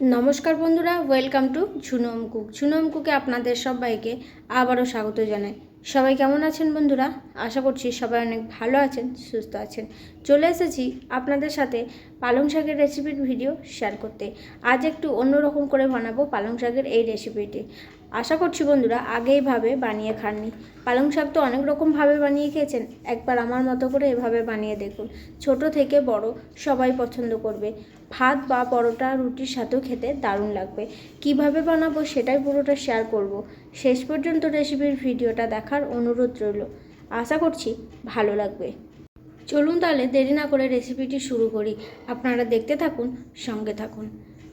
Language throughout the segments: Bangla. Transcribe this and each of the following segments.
নমস্কার বন্ধুরা welcome to Jhunam cook Jhunam কুকে আপনাদের সবাইকে আবারও স্বাগত জানাই। সবাই কেমন আছেন বন্ধুরা? আশা করছি সবাই অনেক ভালো আছেন, সুস্থ আছেন। চলে এসেছি আপনাদের সাথে পালং শাকের রেসিপির ভিডিও শেয়ার করতে। আজ একটু অন্যরকম করে বানাবো পালং শাকের এই রেসিপিটি আশা করছি বন্ধুরা আগে এইভাবে বানিয়ে খাননি। পালং শাক তো অনেক রকমভাবে বানিয়ে খেয়েছেন। একবার আমার মতো করে এভাবে বানিয়ে দেখুন। ছোট থেকে বড় সবাই পছন্দ করবে। ভাত বা পরোটা, রুটির সাথেও খেতে দারুণ লাগবে। কীভাবে বানাবো সেটাই পুরোটা শেয়ার করব। শেষ পর্যন্ত রেসিপির ভিডিওটা দেখার অনুরোধ রইল। আশা করছি ভালো লাগবে। চলুন তাহলে দেরি না করে রেসিপিটি শুরু করি। আপনারা দেখতে থাকুন, সঙ্গে থাকুন।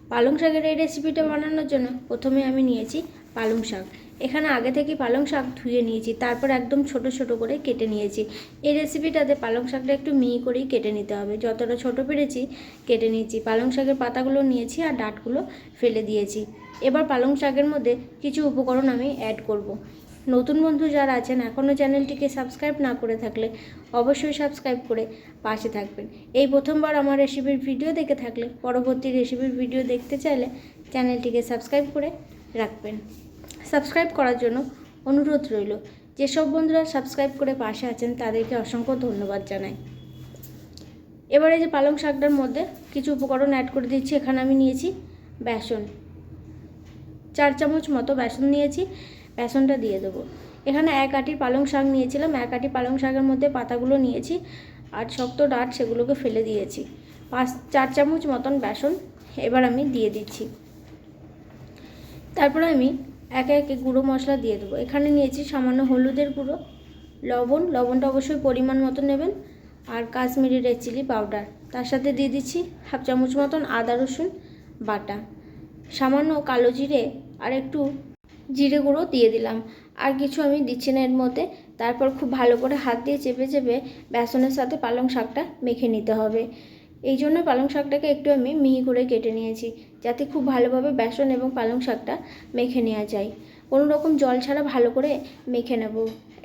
পালং শাকের এই রেসিপিটা বানানোর জন্য প্রথমে আমি নিয়েছি পালং শাক। এখানে আগে থেকে পালং শাক ধুয়ে নিয়েছি, তারপর একদম ছোট ছোট করে কেটে নিয়েছি। এই রেসিপিটাতে পালং শাকটা একটু মিহি করেই কেটে নিতে হবে। যতটা ছোট পেরেছি কেটে নিয়েছি। পালং শাকের পাতাগুলো নিয়েছি আর ডাঁটগুলো ফেলে দিয়েছি। এবার পালং শাকের মধ্যে কিছু উপকরণ আমি অ্যাড করব। নতুন বন্ধু যারা আছেন এখনও চ্যানেলটিকে সাবস্ক্রাইব না করে থাকলে অবশ্যই সাবস্ক্রাইব করে পাশে থাকবেন। এই প্রথমবার আমার রেসিপির ভিডিও দেখে থাকলে, পরবর্তী রেসিপির ভিডিও দেখতে চাইলে চ্যানেলটিকে সাবস্ক্রাইব করে রাখবেন। সাবস্ক্রাইব করার জন্য অনুরোধ রইল। যেসব বন্ধুরা সাবস্ক্রাইব করে পাশে আছেন, তাদেরকে অসংখ্য ধন্যবাদ জানাই। এবারে যে পালং শাকটার মধ্যে কিছু উপকরণ অ্যাড করে দিচ্ছি, এখানে আমি নিয়েছি বেসন। চার চামচ মতো বেসন নিয়েছি, বেসনটা দিয়ে দেবো। এখানে এক আটি পালং শাক নিয়েছিলাম, এক আটি পালং শাকের মধ্যে পাতাগুলো নিয়েছি আর শক্ত ডাট সেগুলোকে ফেলে দিয়েছি। পাঁচ, চার চামচ মতন বেসন এবার আমি দিয়ে দিচ্ছি। তারপরে আমি একে একে গুঁড়ো মশলা দিয়ে দেবো। এখানে নিয়েছি সামান্য হলুদের গুঁড়ো, লবণ। লবণটা অবশ্যই পরিমাণ মতো নেবেন। আর কাশ্মীরি রেড চিলি পাউডার। তার সাথে দিয়ে দিচ্ছি হাফ চামচ মতন আদা, রসুন বাটা। সামান্য কালো জিরে আর একটু জিরে গুঁড়ো দিয়ে দিলাম। আর কিছু আমি দিচ্ছি না এর মধ্যে। তারপর খুব ভালো করে হাত দিয়ে চেপে চেপে বেসনের সাথে পালং শাকটা মেখে নিতে হবে। এই জন্য পালং শাকটাকে একটু আমি মিহি করে কেটে নিয়েছি, যাতে খুব ভালোভাবে বেসন এবং পালং শাকটা মেখে নেওয়া যায়। কোনো রকম জল ছাড়া ভালো করে মেখে নেব।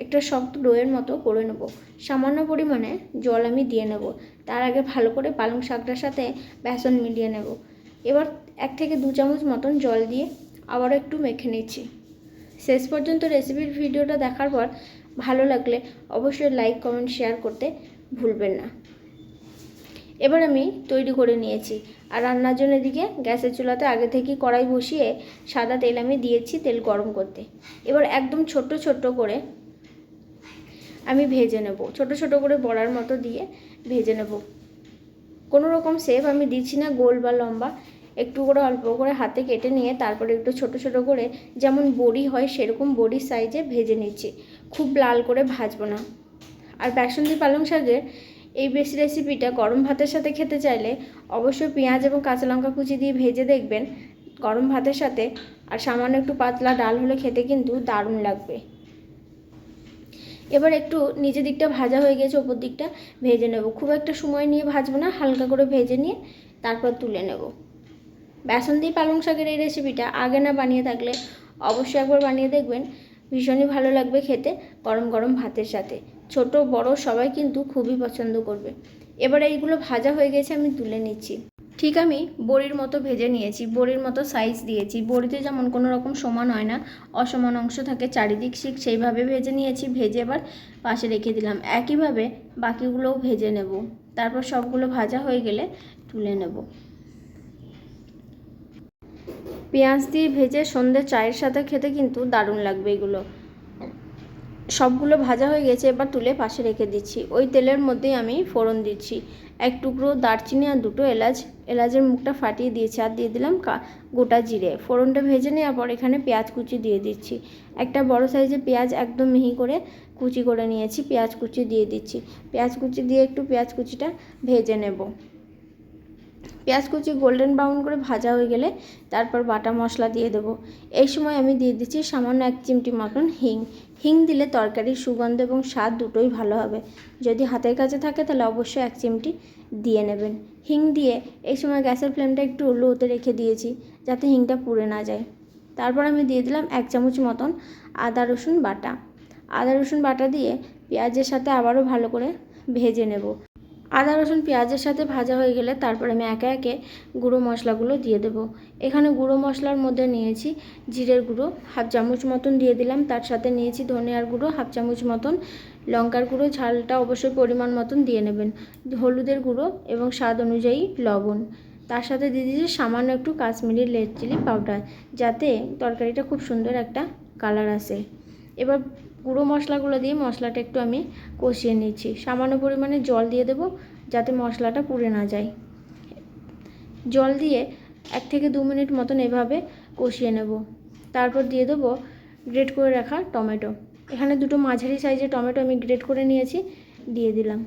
একটা শক্ত ডোয়ের মতো করে নেব। সামান্য পরিমাণে জল আমি দিয়ে নেব। তার আগে ভালো করে পালং শাকটার সাথে বেসন মিলিয়ে নেব। এবার এক থেকে দু চামচ মতন জল দিয়ে আবারও একটু মেখে নিচ্ছি। শেষ পর্যন্ত রেসিপির ভিডিওটা দেখার পর ভালো লাগলে অবশ্যই লাইক, কমেন্ট, শেয়ার করতে ভুলবেন না। এবার আমি তৈরি করে নিয়েছি। আর রান্নার জন্য এদিকে গ্যাসের চুলাতে আগে থেকেই কড়াই বসিয়ে সাদা তেল আমি দিয়েছি তেল গরম করতে। এবার একদম ছোট্ট ছোট্ট করে আমি ভেজে নেব। ছোট ছোট করে বড়ার মতো দিয়ে ভেজে নেব। কোনো রকম শেপ আমি দিচ্ছি না, গোল বা লম্বা। একটু করে অল্প করে হাতে কেটে নিয়ে তারপরে একটু ছোট ছোট করে যেমন বড়ি হয় সেরকম বড়ির সাইজে ভেজে নিচ্ছি। খুব লাল করে ভাজবো না। আর বেসন দিয়ে পালং শাকের এই বেশি রেসিপিটা গরম ভাতের সাথে খেতে চাইলে অবশ্যই পেঁয়াজ এবং কাঁচা লঙ্কা কুচি দিয়ে ভেজে দেখবেন। গরম ভাতের সাথে আর সামান্য একটু পাতলা ডাল হলে খেতে কিন্তু দারুণ লাগবে। এবার একটু নিচের দিকটা ভাজা হয়ে গেছে, ওপর দিকটা ভেজে নেব। খুব একটা সময় নিয়ে ভাজবো না, হালকা করে ভেজে নিয়ে তারপর তুলে নেব। বেসন দিয়ে পালং শাকের এই রেসিপিটা আগে না বানিয়ে থাকলে অবশ্যই একবার বানিয়ে দেখবেন। ভীষণই ভালো লাগবে খেতে গরম গরম ভাতের সাথে। ছোট, বড় সবাই কিন্তু খুবই পছন্দ করবে। এবার এইগুলো ভাজা হয়ে গেছে আমি তুলে নিচ্ছি। ঠিক আমি বড়ির মতো ভেজে নিয়েছি, বড়ির মতো সাইজ দিয়েছি। বড়িতে যেমন কোনো রকম সমান হয় না, অসমান অংশ থাকে, চারিদিক শিক সেইভাবে ভেজে নিয়েছি, ভেজে এবার পাশে রেখে দিলাম। একইভাবে বাকিগুলোও ভেজে নেব। তারপর সবগুলো ভাজা হয়ে গেলে তুলে নেব। পেঁয়াজ দিয়ে ভেজে সন্ধ্যে চায়ের সাথে খেতে কিন্তু দারুণ লাগবে এগুলো। সবগুলো ভাজা হয়ে গেছে, এবার তুলে পাশে রেখে দিচ্ছি। ওই তেলের মধ্যেই আমি ফোড়ন দিচ্ছি। এক টুকরো দারচিনি আর দুটো এলাচ। এলাচের মুখটা ফাটিয়ে দিয়েছি আর দিয়ে দিলাম গোটা জিরে। ফোড়নটা ভেজে নেওয়ার পর এখানে পেঁয়াজ কুচি দিয়ে দিচ্ছি। একটা বড় সাইজের পেঁয়াজ একদম মিহি করে কুচি করে নিয়েছি, পেঁয়াজ কুচি দিয়ে দিচ্ছি। পেঁয়াজ কুচি দিয়ে একটু পেঁয়াজ কুচিটা ভেজে নেব। পেঁয়াজ কুচি গোল্ডেন ব্রাউন করে ভাজা হয়ে গেলে তারপর বাটা মশলা দিয়ে দেবো। এই সময় আমি দিয়ে দিচ্ছি সামান্য এক চিমটি মতন হিং। হিং দিলে তরকারির সুগন্ধ এবং স্বাদ দুটোই ভালো হবে। যদি হাতের কাছে থাকে তাহলে অবশ্যই এক চিমটি দিয়ে নেবেন। হিং দিয়ে এই সময় গ্যাসের ফ্লেমটা একটু লোতে রেখে দিয়েছি যাতে হিংটা পুড়ে না যায়। তারপর আমি দিয়ে দিলাম এক চামচ মতন আদা, রসুন বাটা। আদা, রসুন বাটা দিয়ে পেঁয়াজের সাথে আবারও ভালো করে ভেজে নেব। আদা, রসুন, পেঁয়াজের সাথে ভাজা হয়ে গেলে তারপর আমি একে একে গুঁড়ো মশলাগুলো দিয়ে দেব। এখানে গুঁড়ো মশলার মধ্যে নিয়েছি জিরের গুঁড়ো, হাফ চামচ মতন দিয়ে দিলাম। তার সাথে নিয়েছি ধনিয়ার গুঁড়ো, হাফ চামচ মতন। লঙ্কার গুঁড়ো, ঝালটা অবশ্যই পরিমাণ মতন দিয়ে নেবেন। হলুদের গুঁড়ো এবং স্বাদ অনুযায়ী লবণ। তার সাথে দিয়ে দিয়েছি সামান্য একটু কাশ্মীরি রেড চিলি পাউডার, যাতে তরকারিটা খুব সুন্দর একটা কালার আসে। এবার গুঁড়ো মশলাগুলো দিয়ে মশলাটা একটু আমি কষিয়ে নিচ্ছি। সামান্য পরিমাণে জল দিয়ে দেবো যাতে মশলাটা পুড়ে না যায়। জল দিয়ে এক থেকে দু মিনিট মতন এভাবে কষিয়ে নেব। তারপর দিয়ে দেবো গ্রেট করে রাখা টমেটো। এখানে দুটো মাঝারি সাইজের টমেটো আমি গ্রেট করে নিয়েছি, দিয়ে দিলাম।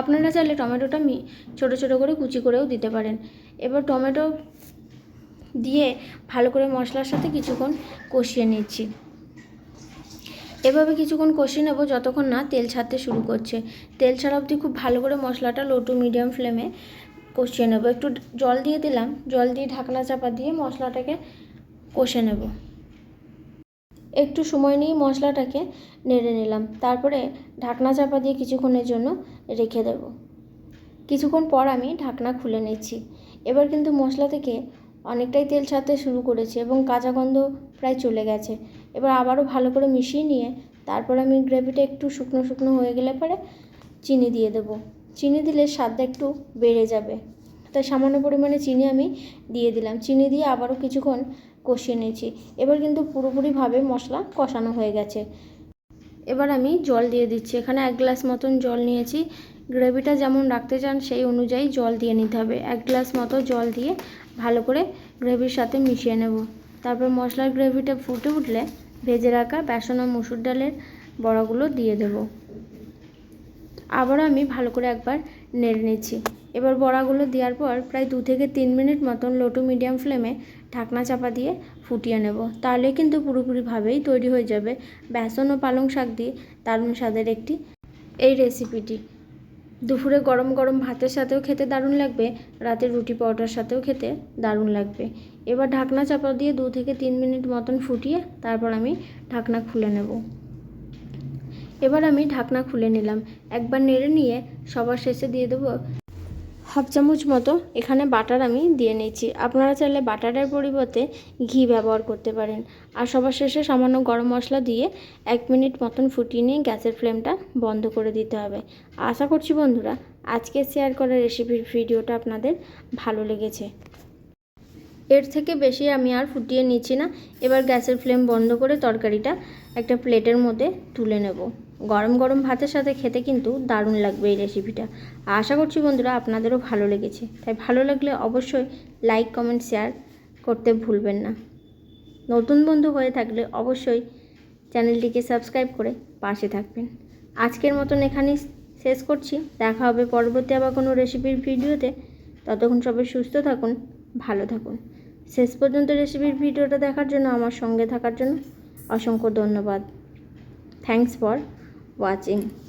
আপনারা চাইলে টমেটোটা মি, ছোটো ছোটো করে কুচি করেও দিতে পারেন। এবার টমেটো দিয়ে ভালো করে মশলার সাথে কিছুক্ষণ কষিয়ে নিচ্ছি। এভাবে কিছুক্ষণ কষিয়ে নেব, যতক্ষণ না তেল ছাড়তে শুরু করছে। তেল ছাড়া অবধি খুব ভালো করে মশলাটা লো টু মিডিয়াম ফ্লেমে কষিয়ে নেব। একটু জল দিয়ে দিলাম, জল দিয়ে ঢাকনা চাপা দিয়ে মশলাটাকে কষে নেব। একটু সময় নিয়ে মশলাটাকে নেড়ে নিলাম, তারপরে ঢাকনা চাপা দিয়ে কিছুক্ষণের জন্য রেখে দেব। কিছুক্ষণ পর আমি ঢাকনা খুলে নিচ্ছি। এবার কিন্তু মশলা থেকে অনেকটাই তেল ছাড়তে শুরু করেছে এবং কাঁচা গন্ধ প্রায় চলে গেছে। এবার আবারও ভালো করে মিশিয়ে নিয়ে তারপর আমি গ্রেভিটা একটু শুকনো শুকনো হয়ে গেলে পরে চিনি দিয়ে দেবো। চিনি দিলে স্বাদটা একটু বেড়ে যাবে। তাই সামান্য পরিমাণে চিনি আমি দিয়ে দিলাম। চিনি দিয়ে আবারও কিছুক্ষণ কষিয়ে নিয়েছি। এবার কিন্তু পুরোপুরিভাবে মশলা কষানো হয়ে গেছে। এবার আমি জল দিয়ে দিচ্ছি। এখানে এক গ্লাস মতন জল নিয়েছি। গ্রেভিটা যেমন রাখতে চান সেই অনুযায়ী জল দিয়ে নিতে হবে। এক গ্লাস মতো জল দিয়ে ভালো করে গ্রেভির সাথে মিশিয়ে নেব। তারপর মশলার গ্রেভিটা ফুটে উঠলে ভেজে রাখা বেসন ও মুসুর ডালের বড়াগুলো দিয়ে দেব। আবারও আমি ভালো করে একবার নেড়ে নিচ্ছি। এবার বড়াগুলো দেওয়ার পর প্রায় দু থেকে তিন মিনিট মতন লো টু মিডিয়াম ফ্লেমে ঢাকনা চাপা দিয়ে ফুটিয়ে নেব। তাহলে কিন্তু পুরোপুরিভাবেই তৈরি হয়ে যাবে। বেসন ও পালং শাক দিয়ে দারুণ স্বাদের একটি এই রেসিপিটি দুপুরে গরম গরম ভাতের সাথেও খেতে দারুণ লাগবে রাতে রুটি পরোটার সাথেও খেতে দারুণ লাগবে। এবার ঢাকনা চাপা দিয়ে দু থেকে তিন মিনিট মতন ফুটিয়ে তারপর আমি ঢাকনা খুলে নেব। এবার আমি ঢাকনা খুলে নিলাম। একবার নেড়ে নিয়ে সবার শেষে দিয়ে দেবো হাফ চামচ মতো এখানে বাটার আমি দিয়ে নিচ্ছি আপনারা চাইলে বাটারের পরিবর্তে ঘি ব্যবহার করতে পারেন। আর সবার শেষে সামান্য গরম মশলা দিয়ে এক মিনিট মতন ফুটিয়ে নিয়ে গ্যাসের ফ্লেমটা বন্ধ করে দিতে হবে। আশা করছি বন্ধুরা, আজকে শেয়ার করা রেসিপির ভিডিওটা আপনাদের ভালো লেগেছে। এর থেকে বেশি আমি আর ফুটিয়ে নিচ্ছি না। এবার গ্যাসের ফ্লেম বন্ধ করে তরকারিটা একটা প্লেটের মধ্যে তুলে নেব। গরম গরম ভাতের সাথে খেতে কিন্তু দারুণ লাগবে এই রেসিপিটা আশা করছি বন্ধুরা আপনাদেরও ভালো লেগেছে। তাই ভালো লাগলে অবশ্যই লাইক কমেন্ট শেয়ার করতে ভুলবেন না। নতুন বন্ধু হয়ে থাকলে অবশ্যই চ্যানেলটিকে সাবস্ক্রাইব করে পাশে থাকবেন। আজকের মতন এখানেই শেষ করছি। দেখা হবে পরবর্তী আবার কোনো রেসিপির ভিডিওতে। ততক্ষণ সবাই সুস্থ থাকুন, ভালো থাকুন। শেষ পর্যন্ত রেসিপির ভিডিওটা দেখার জন্য, আমার সঙ্গে থাকার জন্য অসংখ্য ধন্যবাদ। Thanks for 瓦金。